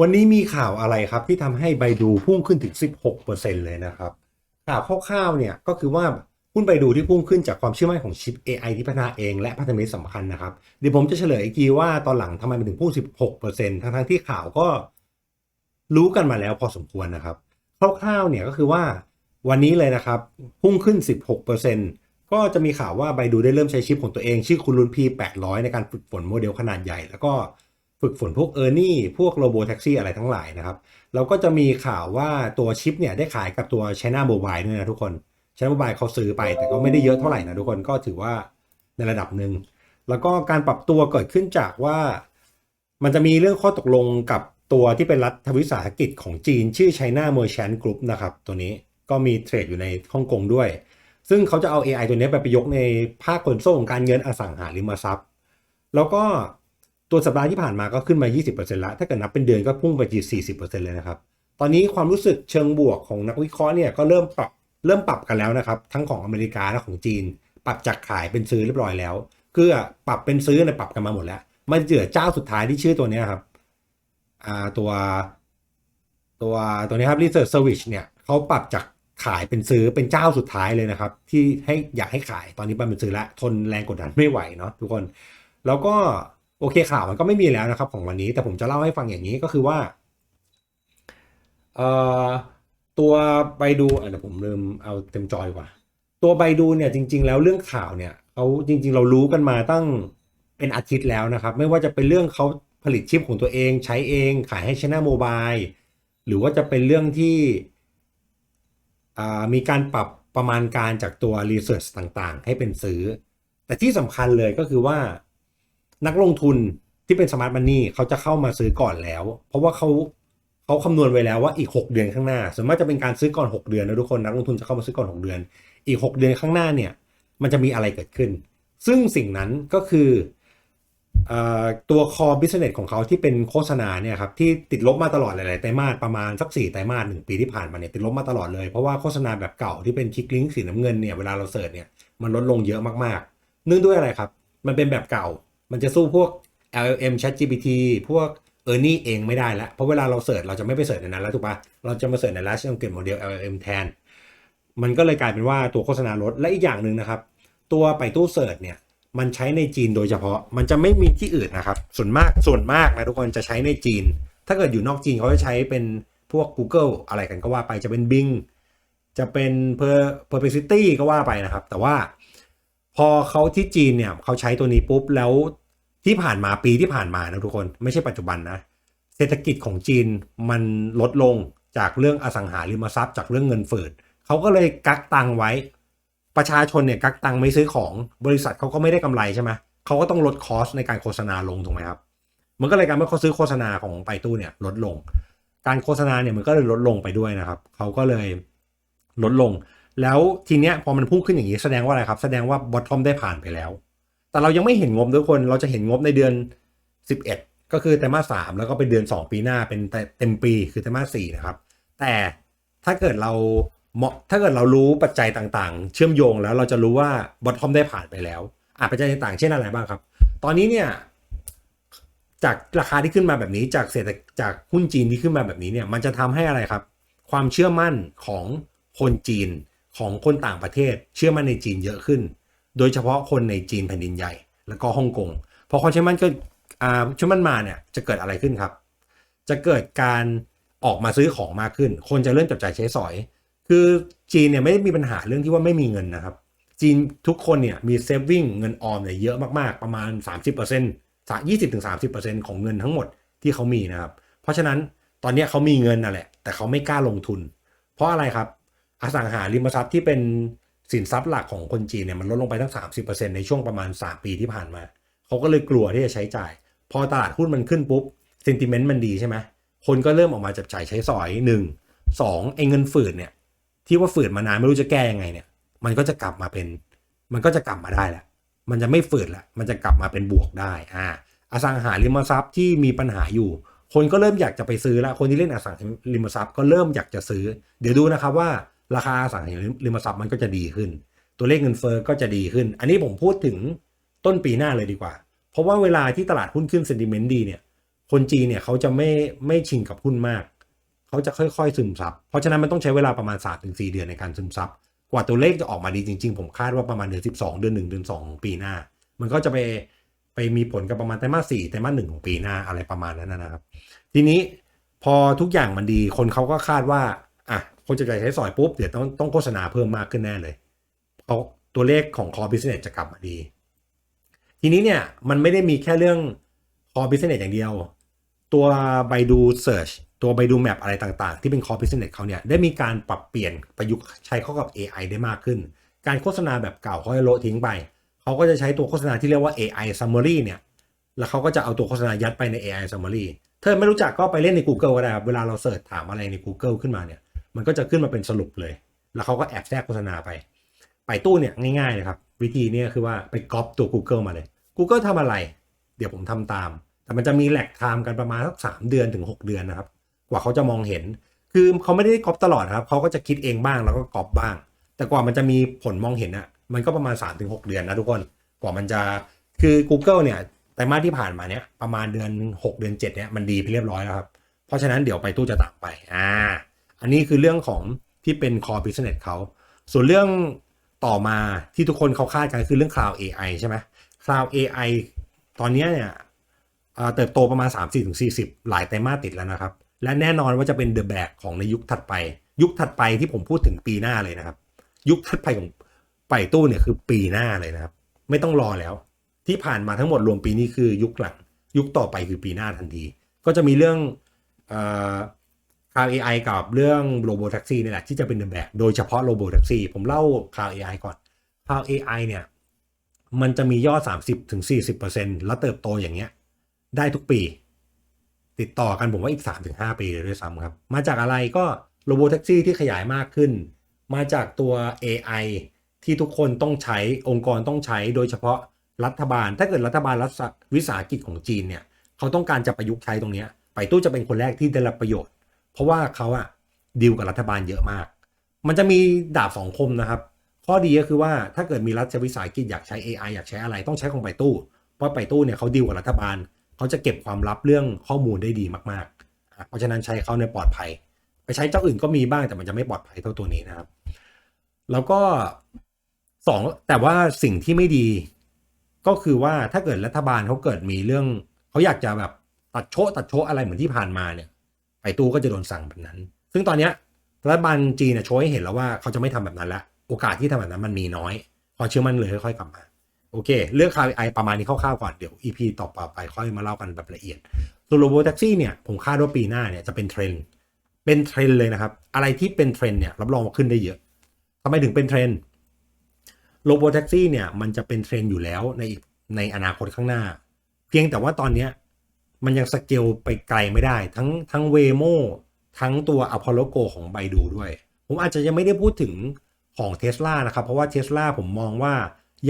วันนี้มีข่าวอะไรครับที่ทำให้ไบดูพุ่งขึ้นถึง 16%เลยนะครับ ข่าวคร่าวๆเนี่ยก็คือว่าหุ้นไบดูที่พุ่งขึ้นจากความเชื่อมั่นของชิป AI ที่พัฒนาเองและพัฒนธมิตรสำคัญนะครับ เดี๋ยวผมจะเฉลยอีกทีว่าตอนหลังทำไมมันถึงพุ่ง 16%ทั้งๆที่ข่าวก็รู้กันมาแล้วพอสมควรนะครับคร่าวๆเนี่ยก็คือว่าวันนี้เลยนะครับ พุ่งขึ้น 16%ก็จะมีข่าวว่าไบดูได้เริ่มใช้ชิปของตัวเอง ชื่อคุณรุน P800 ในการฝึกฝนโมเดลขนาดใหญ่ แล้วก็ ฝึกฝนพวก e a r n i e พวกโรบแท็กซี่อะไรทั้งหลายนะครับ แล้วก็จะมีข่าวว่าตัวชิปเนี่ยได้ขายกับตัว China Mobile ด้วยนะทุกคน China Mobile เขาซื้อไปแต่ก็ไม่ได้เยอะเท่าไหร่นะทุกคนก็ถือว่าในระดับหนึ่ง แล้วก็การปรับตัวเกิดขึ้นจากว่า มันจะมีเรื่องข้อตกลงกับตัวที่เป็นรัฐวิสาหกิจของจีน ชื่อ China Merchant Group นะครับตัวนี้ก็มีเทรดอยู่ในฮ่องกงด้วย ซึ่งเขาจะเอา AI ตัวนี้ไปประยกในภาคขนส่งการเงินอสังหาริมทรัพย์ แล้วก็ ตัวสัปดาห์ที่ผ่านมาก็ขึ้นมา 20%แล้วถ้าเกิดนับเป็นเดือนก็พุ่งไปที่40%เลยนะครับ ตอนนี้ความรู้สึกเชิงบวกของนักวิเคราะห์เนี่ยก็เริ่มปรับเริ่มปรับกันแล้วนะครับ ทั้งของอเมริกาและของจีน ปรับจากขายเป็นซื้อเรียบร้อยแล้วคือปรับเป็นซื้อเนี่ยปรับกันมาหมดแล้ว มันเหลือเจ้าสุดท้ายที่ชื่อตัวนี้ครับอ่าตัวตัวตัวนี้ครับ Research Service เนี่ยเขาปรับจากขายเป็นซื้อเป็นเจ้าสุดท้ายเลยนะครับ ที่ให้อยากให้ขายตอนนี้เป็นซื้อแล้วทนแรงกดดันไม่ไหวเนาะทุกคน แล้วก็ โอเคข่าวมันก็ไม่มีแล้วนะครับของวันนี้แต่ผมจะเล่าให้ฟังอย่างนี้ก็คือว่าเอ่อตัวใบดูเดี๋ยวผมลืมเอาเต็มจอยกว่า ตัวใบดูเนี่ยจริง ๆ แล้วเรื่องข่าวเนี่ยเขาจริง ๆ เรารู้กันมาตั้งเป็นอาทิตย์แล้วนะครับ ไม่ว่าจะเป็นเรื่องเขาผลิตชิปของตัวเองใช้เองขายให้ชนะโมบายหรือว่าจะเป็นเรื่องที่มีการปรับประมาณการจากตัว Research ต่างๆ ให้เป็นซื้อ แต่ที่สำคัญเลยก็คือว่า นักลงทุนที่เป็นสมาร์ทมันนี่เขาจะเข้ามาซื้อก่อนแล้ว เพราะว่าเขาเขาคำนวณไว้แล้วว่าอีก 6 เดือนข้างหน้าส่วนมากจะเป็นการซื้อก่อน 6 เดือนนะทุกคนนักลงทุนจะเข้ามาซื้อก่อน 6 เดือน อีก 6 เดือนข้างหน้าเนี่ยมันจะมีอะไรเกิดขึ้น ซึ่งสิ่งนั้นก็คืออตัว core business ของเขาที่เป็นโฆษณาเนี่ยครับที่ติดลบมาตลอดหลาย ๆ ไตรมาสประมาณสัก4ไตรมาสหนึ่งปีที่ผ่านมาเนี่ยติดลบมาตลอดเลยเพราะว่าโฆษณาแบบเก่าที่เป็นคลิกลิงก์สีน้ำเงินเนี่ยเวลาเราเสิร์ชเนี่ยมันลดลงเยอะมาก ๆ เนื่องด้วยอะไรครับ มันเป็นแบบเก่า มันจะสู้พวก LLM ChatGPT พวก e a r n i e เองไม่ได้แล้ว เพราะเวลาเราเสิร์ชเราจะไม่ไปเสิร์ชในนั้นแล้วถูกปะเราจะมาเสิร์ชใน Large Language Model LLM แทน มันก็เลยกลายเป็นว่าตัวโฆษณาลดและอีกอย่างหนึ่งนะครับ ตัวไปตู้เสิร์ชเนี่ยมันใช้ในจีนโดยเฉพาะมันจะไม่มีที่อื่นนะครับ ส่วนมากส่วนมากนะทุกคนจะใช้ในจีน ถ้าเกิดอยู่นอกจีนเขาจะใช้เป็นพวก Google อะไรกันก็ว่าไปจะเป็น Bing จะเป็น Per- Perplexity ก็ว่าไปนะครับ แต่ว่าพอเขาที่จีนเนี่ยเขาใช้ตัวนี้ปุ๊บแล้ว ที่ผ่านมาปีที่ผ่านมานะทุกคนไม่ใช่ปัจจุบันนะเศรษฐกิจของจีนมันลดลงจากเรื่องอสังหาริมทรัพย์จากเรื่องเงินเฟ้อเขาก็เลยกักตังไว้ ประชาชนเนี่ยกักตังไม่ซื้อของบริษัทเขาก็ไม่ได้กำไรใช่ไหมเขาก็ต้องลดคอสในการโฆษณาลงถูกไหมครับมันก็เลยการเมื่อเขาซื้อโฆษณาของไปตู้เนี่ยลดลง การโฆษณาเนี่ยมันก็เลยลดลงไปด้วยนะครับเขาก็เลยลดลง แล้วทีเนี้ยพอมันพุ่งขึ้นอย่างนี้แสดงว่าอะไรครับ แสดงว่าบอททอมได้ผ่านไปแล้ว แต่เรายังไม่เห็นงบทุกคน เราจะเห็นงบในเดือน 11 ก็คือไตรมาสสามแล้วก็เป็นเดือน 2 ปีหน้าเป็นเต็มปีคือไตรมาสสี่นะครับ แต่ถ้าเกิดเราเหมาะถ้าเกิดเรารู้ปัจจัยต่างๆ เชื่อมโยงแล้วเราจะรู้ว่าบอททอมได้ผ่านไปแล้วอะปัจจัยต่างๆเช่นอะไรบ้างครับ ตอนนี้เนี่ยจากราคาที่ขึ้นมาแบบนี้จากเศรษฐจากหุ้นจีนที่ขึ้นมาแบบนี้เนี่ยมันจะทำให้อะไรครับ ความเชื่อมั่นของคนจีนของคนต่างประเทศ เชื่อมั่นในจีนเยอะขึ้น โดยเฉพาะคนในจีนแผ่นดินใหญ่ แล้วก็ฮ่องกงพอความเชื่อมั่นก็อ่าเชื่อมั่นมาเนี่ยจะเกิดอะไรขึ้นครับ จะเกิดการออกมาซื้อของมากขึ้น คนจะเริ่มจับจ่ายใช้สอย คือจีนเนี่ยไม่ได้มีปัญหาเรื่องที่ว่าไม่มีเงินนะครับ จีนทุกคนเนี่ยมีเซฟวิ่งเงินออมเนี่ยเยอะมากๆประมาณ 30% 20-30%ของเงินทั้งหมดที่เขามีนะครับ เพราะฉะนั้นตอนนี้เขามีเงินน่ะแหละ แต่เขาไม่กล้าลงทุน เพราะอะไรครับ อสังหาริมทรัพย์ที่เป็น สินทรัพย์หลักของคนจีนเนี่ยมันลดลงไปตั้ง 30%ในช่วงประมาณ 3 ปีที่ผ่านมา เขาก็เลยกลัวที่จะใช้จ่าย พอตลาดหุ้นมันขึ้นปุ๊บเซนติเมนต์มันดีใช่ไหมคนก็เริ่มออกมาจับจ่ายใช้สอยหนึ่งสองไอ้เงินฝืดเนี่ยที่ว่าฝืดมานานไม่รู้จะแก้ยังไงเนี่ย มันก็จะกลับมาเป็น มันก็จะกลับมาได้แหละมันจะไม่ฝืดละมันจะกลับมาเป็นบวกได้อ่าอสังหาริมทรัพย์ที่มีปัญหาอยู่ คนก็เริ่มอยากจะไปซื้อละคนที่เล่นอสังหาริมทรัพย์ก็เริ่มอยากจะซื้อ เดี๋ยวดูนะครับว่า ราคาสังหาริมทรัพย์มันก็จะดีขึ้น ตัวเลขเงินเฟอ้อก็จะดีขึ้น อันนี้ผมพูดถึงต้นปีหน้าเลยดีกว่า เพราะว่าเวลาที่ตลาดหุ้นขึ้นเซนติเมนต์ดีเนี่ย คนจีนเนี่ยเขาจะไม่ไม่ชินกับหุ้นมาก เขาจะค่อยๆซึมซับ เพราะฉะนั้นมันต้องใช้เวลาประมาณ3-4ถึงสเดือนในการซึมซับ กว่าตัวเลขจะออกมาดีจริง ๆ ผมคาดว่าประมาณเดือน12 เดือน1เดือน2ของปีหน้า มันก็จะไปไปมีผลกับประมาณไตรมาส4ไตรมาส1ของปีหน้าอะไรประมาณนั้นนะครับ ทีนี้พอทุกอย่างมันดีคนเขาก็คาดว่าอะ คนจะใจใช้สอยปุ๊บเดี๋ยวต้องต้องโฆษณาเพิ่มมากขึ้นแน่เลย เพราะตัวเลขของ core business จะกลับมาดี ทีนี้เนี่ยมันไม่ได้มีแค่เรื่อง core business อย่างเดียว ตัวไปดู search ตัวไปดู map อะไรต่างๆ ที่เป็น core business เขาเนี่ยได้มีการปรับเปลี่ยนประยุกต์ใช้เข้ากับ AI ได้มากขึ้น การโฆษณาแบบเก่าเขาจะโละทิ้งไปเขาก็จะใช้ตัวโฆษณาที่เรียกว่า AI summary เนี่ยแล้วเขาก็จะเอาตัวโฆษณายัดไปใน AI summary เธอไม่รู้จักก็ไปเล่นใน Google ก็ได้ครับ เวลาเราเสิร์ชถามอะไรใน Google ขึ้นมาเนี่ย มันก็จะขึ้นมาเป็นสรุปเลย แล้วเขาก็แอบแทรกโฆษณาไป ไปตู้เนี่ยง่ายๆเลยครับ วิธีนี่ยคือว่าไปก๊อปตัว Google มาเลย Google ทำอะไร เดี๋ยวผมทำตาม แต่มันจะมีแหลกไทม์กันประมาณสักสามเดือนถึง 6 เดือนนะครับ กว่าเขาจะมองเห็น คือเขาไม่ได้ก๊อปตลอดครับเขาก็จะคิดเองบ้างแล้วก็ก๊อปบ้าง แต่กว่ามันจะมีผลมองเห็นอะมันก็ประมาณ 3-6 เดือนนะทุกคน กว่ามันจะ คือ Google เนี่ยไตรมาสที่ผ่านมาเนี่ยประมาณเดือน 6 เดือน 7เนี่ยมันดีไปเรียบร้อยแล้วครับ เพราะฉะนั้นเดี๋ยวไปตู้จะตามไป อ่า อันนี้คือเรื่องของที่เป็น core business เขา ส่วนเรื่องต่อมาที่ทุกคนเขาคาดกันคือเรื่อง cloud AI ใช่ไหม cloud AI ตอนนี้เนี่ยเอ่อเติบโตประมาณ 30-40 หลายไตรมาสติดแล้วนะครับ และแน่นอนว่าจะเป็น the back ของในยุคถัดไป ยุคถัดไปที่ผมพูดถึงปีหน้าเลยนะครับ ยุคถัดไปของไปตู้เนี่ยคือปีหน้าเลยนะครับ ไม่ต้องรอแล้ว ที่ผ่านมาทั้งหมดรวมปีนี้คือยุคหลัง ยุคต่อไปคือปีหน้าทันที ก็จะมีเรื่อง เอ่อ Cloud AI กับเรื่อง Robo Taxi นี่แหละที่จะเป็นเดอะแบกโดยเฉพาะ Robo Taxi ผมเล่า Cloud AI ก่อน Cloud AI เนี่ยมันจะมียอด 30-40%แล้วเติบโตอย่างเงี้ย ได้ทุกปี ติดต่อกันผมว่าอีก 3-5 ปีเลยด้วยซ้ำครับ มาจากอะไรก็ Robo Taxi ที่ขยายมากขึ้น มาจากตัว AI ที่ทุกคนต้องใช้องค์กรต้องใช้โดยเฉพาะรัฐบาล ถ้าเกิดรัฐบาลรัฐวิสาหกิจของจีนเนี่ยเขาต้องการจะประยุกต์ใช้ตรงเนี้ยไปตู้จะเป็นคนแรกที่ได้รับประโยชน์ เพราะว่าเขาอะดีลกับรัฐบาลเยอะมาก มันจะมีดาบสองคมนะครับ ข้อดีก็คือว่าถ้าเกิดมีรัฐวิสาหกิจอยากใช้ AI อยากใช้อะไรต้องใช้ของไปตู้ เพราะไปตู้เนี่ยเขาดีลกับรัฐบาลเขาจะเก็บความลับเรื่องข้อมูลได้ดีมากๆ เพราะฉะนั้นใช้เขาในปลอดภัย ไปใช้เจ้าอื่นก็มีบ้างแต่มันจะไม่ปลอดภัยเท่าตัวนี้นะครับ แล้วก็สองแต่ว่าสิ่งที่ไม่ดีก็คือว่าถ้าเกิดรัฐบาลเขาเกิดมีเรื่องเขาอยากจะแบบตัดโชะตัดโชะอะไรเหมือนที่ผ่านมาเนี่ย ไปตู้ก็จะโดนสั่งแบบนั้น ซึ่งตอนเนี้ยรัฐบาลจีนเนี่ยโชว์ให้เห็นแล้วว่าเขาจะไม่ทำแบบนั้นละโอกาสที่ทำแบบนั้นมันมีน้อยความเชื่อมั่นเลยค่อยๆกลับมาโอเค เรื่องคาวไอประมาณนี้คร่าวๆก่อน เดี๋ยว EP ต่อไปค่อยมาเล่ากันแบบละเอียดส่วนโรบอทแท็กซี่เนี่ย ผมคาดว่าปีหน้าเนี่ยจะเป็นเทรนด์เป็นเทรนด์เลยนะครับ อะไรที่เป็นเทรนด์เนี่ยรับรองว่าขึ้นได้เยอะทำไมถึงเป็นเทรนด์โรบอทแท็กซี่เนี่ยมันจะเป็นเทรนด์อยู่แล้วในในอนาคตข้างหน้า เพียงแต่ว่าตอนเนี้ย มันยังสเกลไปไกลไม่ได้ ทั้งทั้งเวโมทั้งตัว Apollo Go ของไบดูด้วย ผมอาจจะยังไม่ได้พูดถึงของ Tesla นะครับ เพราะว่า Tesla ผมมองว่า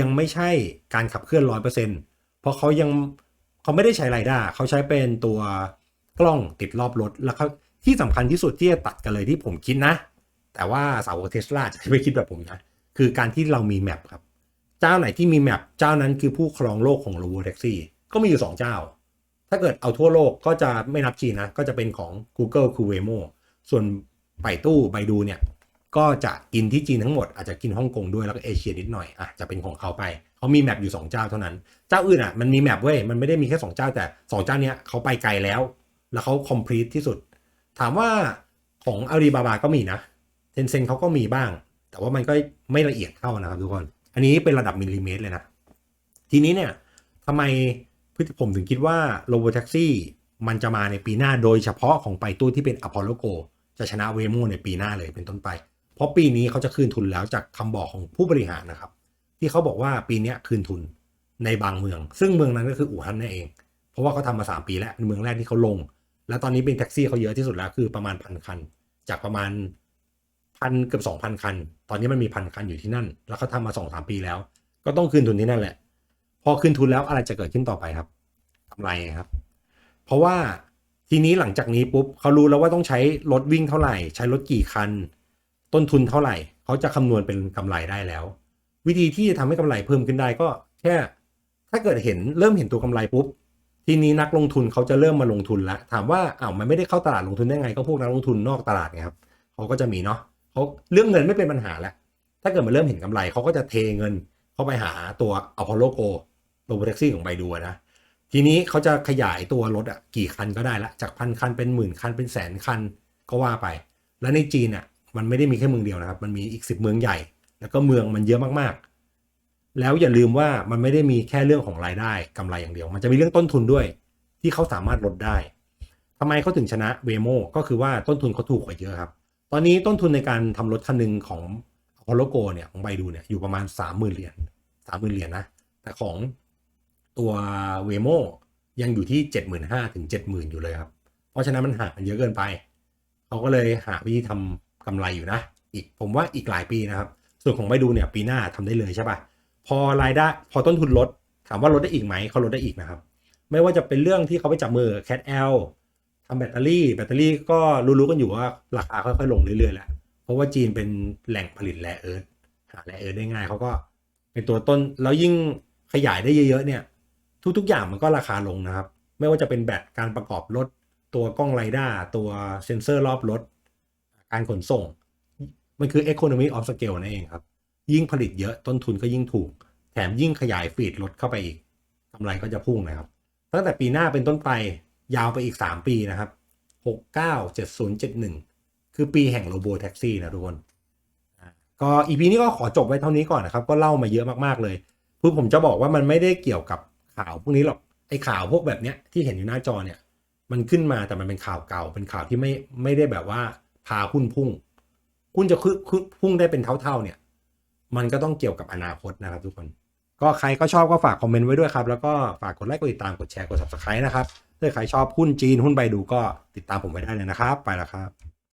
ยังไม่ใช่การขับเคลื่อน 100%เพราะเขายังเขาไม่ได้ใช้ไรด้าเขาใช้เป็นตัวกล้องติดรอบรถ แล้วเขาที่สำคัญที่สุดที่จะตัดกันเลยที่ผมคิดนะ แต่ว่าสาวกเทสลาจะไม่คิดแบบผมนะ คือการที่เรามีแมปครับ เจ้าไหนที่มีแมปเจ้านั้นคือผู้ครองโลกของ Robo Taxi ก็มีอยู่สองเจ้า ถ้าเกิดเอาทั่วโลกก็จะไม่นับจีนนะ ก็จะเป็นของ Google คือ Waymo ส่วนไปตู้ไปดูเนี่ย ก็จะกินที่จีนทั้งหมด อาจจะกินฮ่องกงด้วยแล้วก็เอเชียนิดหน่อยอะจะเป็นของเขาไปเขามีแมปอยู่ 2 เจ้าเท่านั้น เจ้าอื่นอะมันมีแมปเว้ยมันไม่ได้มีแค่ 2 เจ้าแต่ 2 เจ้าเนี้ยเขาไปไกลแล้ว แล้วเขาคอมพลีทที่สุด ถามว่าของอาลีบาบาก็มีนะเทนเซ็นเขาก็มีบ้าง แต่ว่ามันก็ไม่ละเอียดเท่านะครับทุกคน อันนี้เป็นระดับมิลลิเมตรเลยนะ ทีนี้เนี่ยทำไม ผมถึงคิดว่า Robo Taxi มันจะมาในปีหน้าโดยเฉพาะของไปตู้ที่เป็น Apollo Go จะชนะ Waymo ในปีหน้าเลยเป็นต้นไป เพราะปีนี้เขาจะคืนทุนแล้วจากคำบอกของผู้บริหารนะครับ ที่เขาบอกว่าปีนี้คืนทุนในบางเมือง ซึ่งเมืองนั้นก็คืออู่ฮั่นนั่นเอง เพราะว่าเขาทำมา 3 ปีแล้วเป็นเมืองแรกที่เขาลง แล้วตอนนี้เป็นแท็กซี่เขาเยอะที่สุดแล้วคือประมาณพันคัน จากประมาณพันเกือบสองพันคัน ตอนนี้มันมีพันคันอยู่ที่นั่น แล้วเขาทำมาสองสามปีแล้ว ก็ต้องคืนทุนที่นั่นแหละ พอคืนทุนแล้วอะไรจะเกิดขึ้นต่อไปครับกำไรครับ เพราะว่าทีนี้หลังจากนี้ปุ๊บเขารู้แล้วว่าต้องใช้รถวิ่งเท่าไหร่ ใช้รถกี่คัน ต้นทุนเท่าไหร่ เขาจะคำนวณเป็นกำไรได้แล้ว วิธีที่จะทำให้กำไรเพิ่มขึ้นได้ก็แค่ ถ้าเกิดเห็นเริ่มเห็นตัวกำไรปุ๊บทีนี้นักลงทุนเขาจะเริ่มมาลงทุนแล้วถามว่าอ้าวมันไม่ได้เข้าตลาดลงทุนได้ไง ก็พวกนักลงทุนนอกตลาดไงครับเขาก็จะมีเนาะเขาเรื่องเงินไม่เป็นปัญหาแล้วถ้าเกิดมันเริ่มเห็นกำไรเขาก็จะเทเงินเข้าไปหาตัวอพอลโลโก Apollo Go ตัวแท็กซี่ของไบดูนะทีนี้เขาจะขยายตัวรถอะกี่คันก็ได้ละจากพันคันเป็นหมื่นคันเป็นแสนคันก็ว่าไป แล้วในจีนอะมันไม่ได้มีแค่เมืองเดียวนะครับ มันมีอีกสิบเมืองใหญ่ แล้วก็เมืองมันเยอะมากๆ แล้วอย่าลืมว่ามันไม่ได้มีแค่เรื่องของรายได้กำไรอย่างเดียว มันจะมีเรื่องต้นทุนด้วย ที่เขาสามารถลดได้ทำไมเขาถึงชนะเวโมก็คือว่าต้นทุนเขาถูกกว่าเยอะครับ ตอนนี้ต้นทุนในการทำรถคันหนึ่งของ Apollo Go เนี่ยของไบดูเนี่ยอยู่ประมาณสามหมื่นเหรียญสามหมื่นเหรียญนะแต่ของ ตัวเวโมยังอยู่ที่เจ็ดหมื่นห้าถึงเจ็ดหมื่นอยู่เลยครับ เพราะฉะนั้นมันห่างกันเยอะเกินไป เขาก็เลยหาวิธีทำกำไรอยู่นะ อีกผมว่าอีกหลายปีนะครับ ส่วนของไบดูเนี่ยปีหน้าทำได้เลยใช่ปะพอรายได้พอต้นทุนลด ถามว่าลดได้อีกไหมเขาลดได้อีกนะครับ ไม่ว่าจะเป็นเรื่องที่เขาไปจับมือ Cat L ทำแบตเตอรี่ แบตเตอรี่ก็รู้ๆกันอยู่ว่าราคาค่อยๆลงเรื่อยๆแหละ เพราะว่าจีนเป็นแหล่งผลิตแร่เอิร์ธหาแร่เอิร์ธได้ง่ายเขาก็เป็นตัวต้นแล้วยิ่งขยายได้เยอะๆเนี่ย ทุกๆ อย่างมันก็ราคาลงนะครับ ไม่ว่าจะเป็นแบตการประกอบรถ ตัวกล้องไรด้าตัวเซ็นเซอร์รอบรถ การขนส่ง มันคือ economy of scale นั่นเองครับ ยิ่งผลิตเยอะต้นทุนก็ยิ่งถูก แถมยิ่งขยายฟีดรถเข้าไปอีกกำไรก็จะพุ่งนะครับ ตั้งแต่ปีหน้าเป็นต้นไปยาวไปอีก 3 ปีนะครับ 69 70 71 คือปีแห่งโรบแท็กซี่นะทุกคนก็อีพีนี้ก็ขอจบไว้เท่านี้ก่อนนะครับ ก็เล่ามาเยอะมากๆเลยเพื่อผมจะบอกว่ามันไม่ได้เกี่ยวกับ ข่าวพวกนี้หรอกไอ้ข่าวพวกแบบเนี้ยที่เห็นอยู่หน้าจอเนี่ย มันขึ้นมาแต่มันเป็นข่าวเก่า เป็นข่าวที่ไม่ไม่ได้แบบว่าพาหุ้นพุ่งหุ้นจะขึ้นขึ้นพุ่งได้เป็นเท่าๆเนี่ย มันก็ต้องเกี่ยวกับอนาคตนะครับทุกคน ก็ใครก็ชอบก็ฝากคอมเมนต์ไว้ด้วยครับ แล้วก็ฝากกดไลค์กดติดตามกดแชร์กด subscribe นะครับถ้าใครชอบหุ้นจีนหุ้นใบดูก็ติดตามผมไว้ได้เลยนะครับ ไปแล้วครับ